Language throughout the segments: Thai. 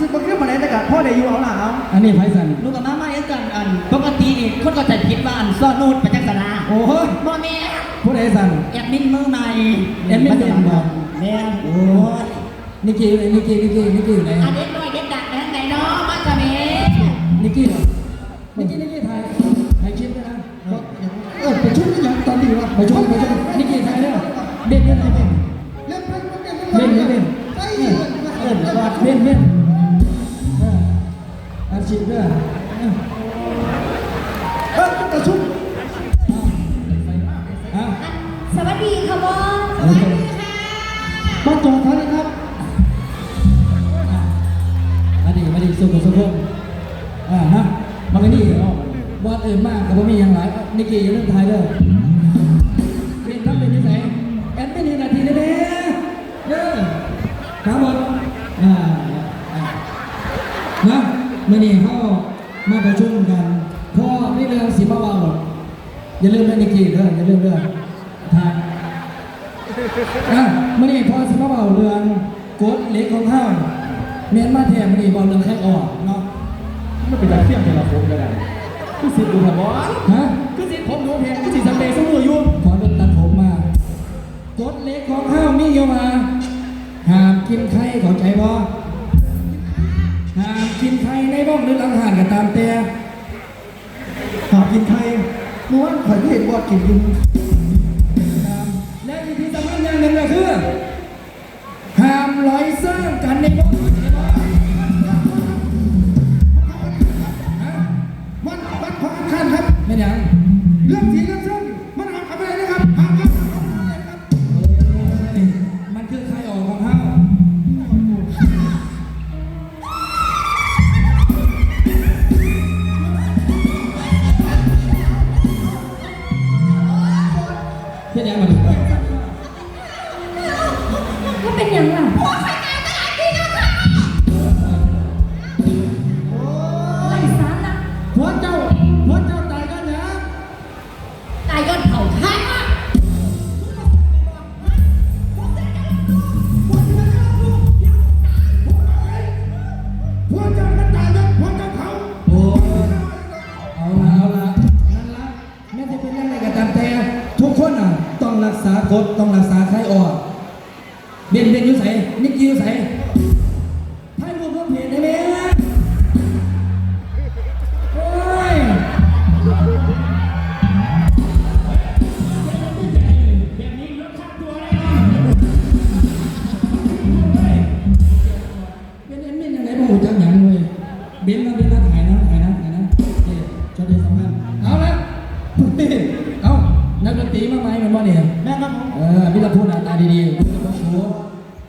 อาจจะชุดบ่ขึ้นมาได้แต่กะพ่อได้อยู่เอาหล่ะเอาอันนี้ไพสันลูกกับมามาเอ็กันอันปกตินี่คนก็จะคิดว่าอันซ่อนนูดไปจักรนาโอ้โหบ่แม่ผู้ใดสันแอดมินมือใหม่แอดมินมือใหม่แม่โอ้ยนิกกี้อยู่ไหนนิกกี้นิกกี้นิกกี้อยู่ไหนอันเด็กน้อยเด็กดักนะไหนเนาะมาจ้ะแม่นิกกี้เหรอนิกกี้นิกกี้ถ่ายถ่ายคลิปด้วยนะเออไปชุดนี่ยังตอนนี้วะไปชมไปชมนิกกี้ถ่ายด้วยเบนเบนเบนเล่นไปมันเป็นเบนเบนเบนไอ้เออเออวาดเบนเบนเออ อาชีพด้วยเออเออแต่ชุดอะสวัสดีค่ะบอสโอเคมานจอดท่านี้ครับมาดีมาดีสุขสุขสุขอ่าฮะมากันนี่เนาะวาดอื่นมากกับผมมีอย่างไรนิกกี้ย่าเรื่องถ่ายด้อเมื่อนี้เขามาประชุมกันเพราะนี่เรื่องสีมาเบาอย่าลืมเรื่องนิกกี้เด้ออย่าลืมเรื่องทางอะมื่อนี้พอสีมาเบาเรื่องกฎเหล็กของข้าวเมียนมาแทนมื่อนี้บอกเรื่องแค่ออกเนาะมันเป็นการเทียบกันละผมก็ได้คือสิบดูครับบอสฮะคือสิผมดูเพลงคือสิสเปรย์สมุนอยู่ขอรถตัดผมมากฎเหล็กของข้าวมีอยู่มาห้ามกินไข่เข้าใจบ่ห้ามกิ นไข่ในบ้องหรือหลังหานก็ตามแต่หากินไทยเมื่อวานข่อยก็เห็นบอสกินกิน คตต้องรักษาใครออกเบนเบนยุ่ใสนิกกี้ยุ่ใส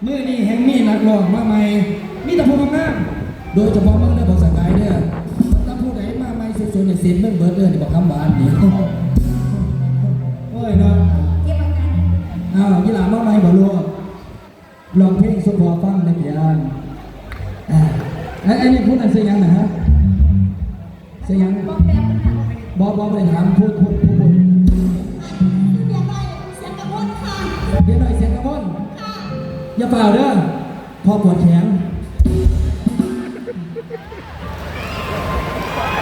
มือนี่แห่งมีนักร้องมาใหม่ มีแต่พูดงามๆโดยเฉพาะเมื่อได้บอกสกายเนี่ยถ้าพูดไหนมาใหม่สุดๆเนี่ยเสียงเบิ่งเบิร์ดเลยนี่บอกคำหวานนี่โอ้ยเนาะเก็บอาการอ้าวยี่หลามาใหม่บ่รู้ลองเพลงสุพอฟังในเปียนอ่าไอ้ไอ้นี่พูดอันเสียงยังนะฮะเสียงยังบอกแบบมันค่ะบอบอไปถามพูดพูดพูดพูดเดี๋ยวไปเสียงกระพนค่ะเดี๋ยวหน่อยเสียงกระมอนค่ะ อย่าเปล่าเด้อพอปวดแขน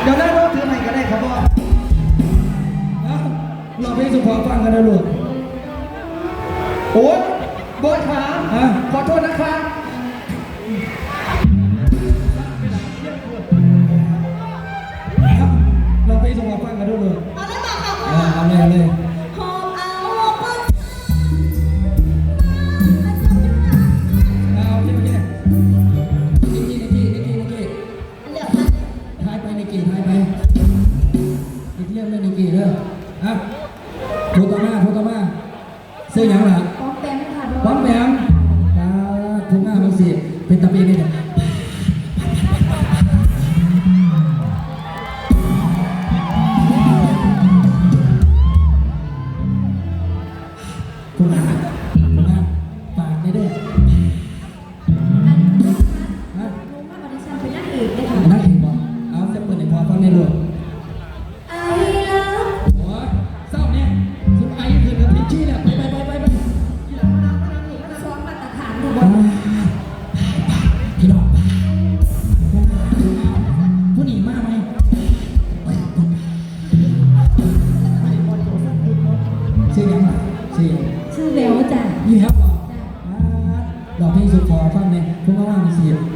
เดี๋ยวได้รถถือไหนก็ได้ครับบอสเอาลองเพลงสุพอฟังกันนะลูกโอ้ยบอสขาฮะขอโทษนะครับ องนิกกี้เด้ออะโทรต่อมาโทรต่อมาซื้อหยังล่ะปอมแปมค่ะป้อมแปมอ่าทุกหน้ามันสิเป็นตะเปียนนี่เนี่ยทุกหน้าทุกหน้า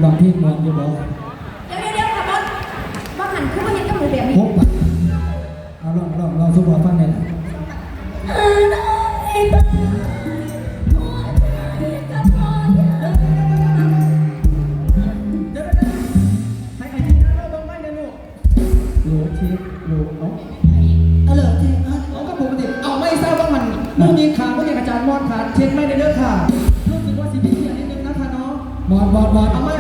มีเสียงลองเพลงมวนอยู่บอกเดี๋ยวเดี๋ยวค่ะบอสว่าหันขึ้นมาเห็นกับหนูแบบนี้พบปะเอาลองลองลองสุดคอฟังเนี่ยนะอ่าน้องให้ตายหัวใจกับพ่อยาให้ไอ้ที่นั่นเราต้องไม่นะลูกโหลเช็คโหลเอาเออจริงเอาก็ปกติเอาไม่ทราบว่ามันมือมีขาเมื่อกี้อาจารย์มอดขาเช็คไม่ได้เด้อค่ะรู้สึกว่าสิมีเสียนิดนึงนะคะน้องบอดบอดบอดเอาไม่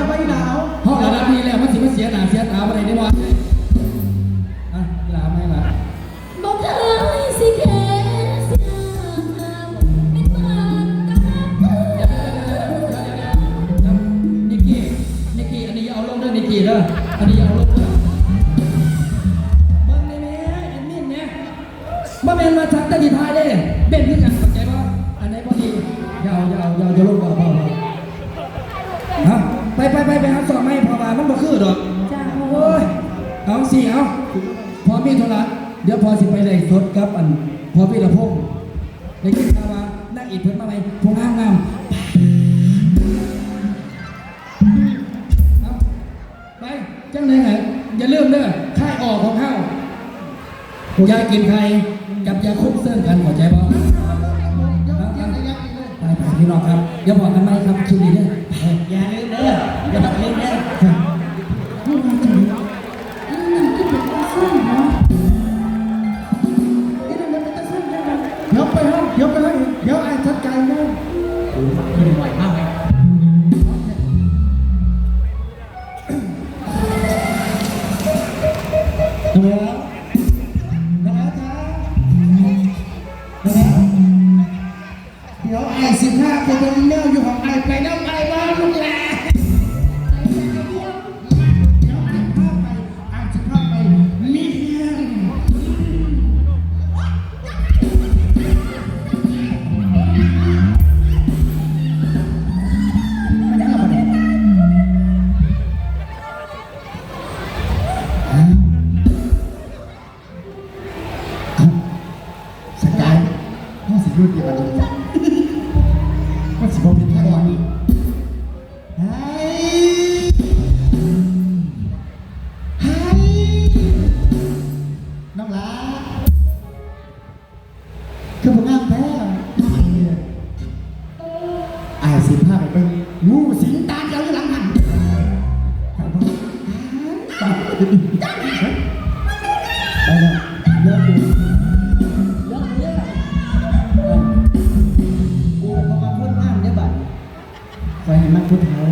เสียหน้าเสียตาอะไรได้บอดอะลาไม่ละบอกเคยสิแค่เสียทางไม่ปานตาเธอนิกกี้นิกกี้อันนี้เอาลงด้วยนิกกี้เด้ออันนี้เอาลงเด้อเบิ่งได้แม่แอดมินเนี่ยบ่แม่นมาทักต่ดีทายเด้เป็นคือกันเข้าใจบ่อันไหนบ่ดียาเอาอย่าเอาอย่าเอาอย่าลงบ่บ่บ่ฮะ ไปไปไปไปหาสอบไหมเพอว่ามันบ่คือดอกจ้าโอ้ยเอาสิเอาพอมีธุระเดี๋ยวพอสิไปเลยสดกับอัน พอพี่ละพงษ์ได้กินข้าวมานั่งอีกเพิ่นมาไหมพงงามงามเอาไปจังเลยไงอย่าลืมเด้อค่ายออกของเฮายากินใครกับยาคุมเส้นกันหัวใจบ่ไปไปพี่น้องครับเดี๋ยวบอกกันไหมครับคลิปนี้เด้อไปอย่าลืมเด้ออย่าลืมเด้อ เพ่อ ไฟ